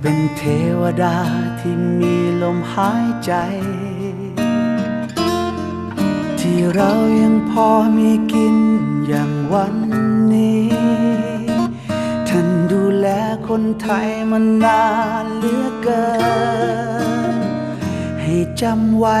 เป็นเทวดาที่มีลมหายใจ ที่เรายังพอมีกินอย่างวันนี้ ท่านดูแลคนไทยมานานเหลือเกิน ให้จำไว้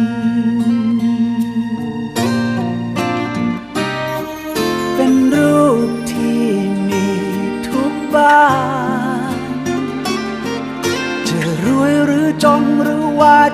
น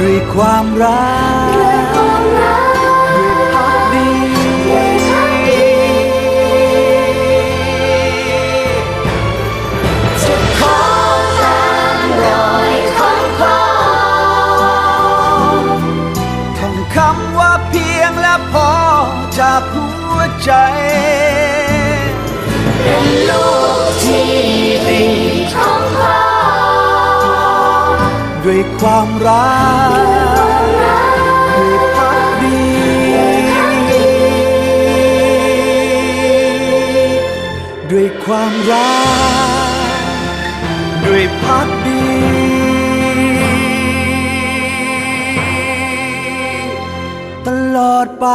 ด้วยความรักด้วยความรักด้วยพักดีด้วยพักดีจะขอตามรอยของพ่อท่องคำว่าเพียงและพอจากหัวใจ เป็นลูก ความรักด้วยพักดี ด้วยความรัก ด้วยพักดี ตลอดไป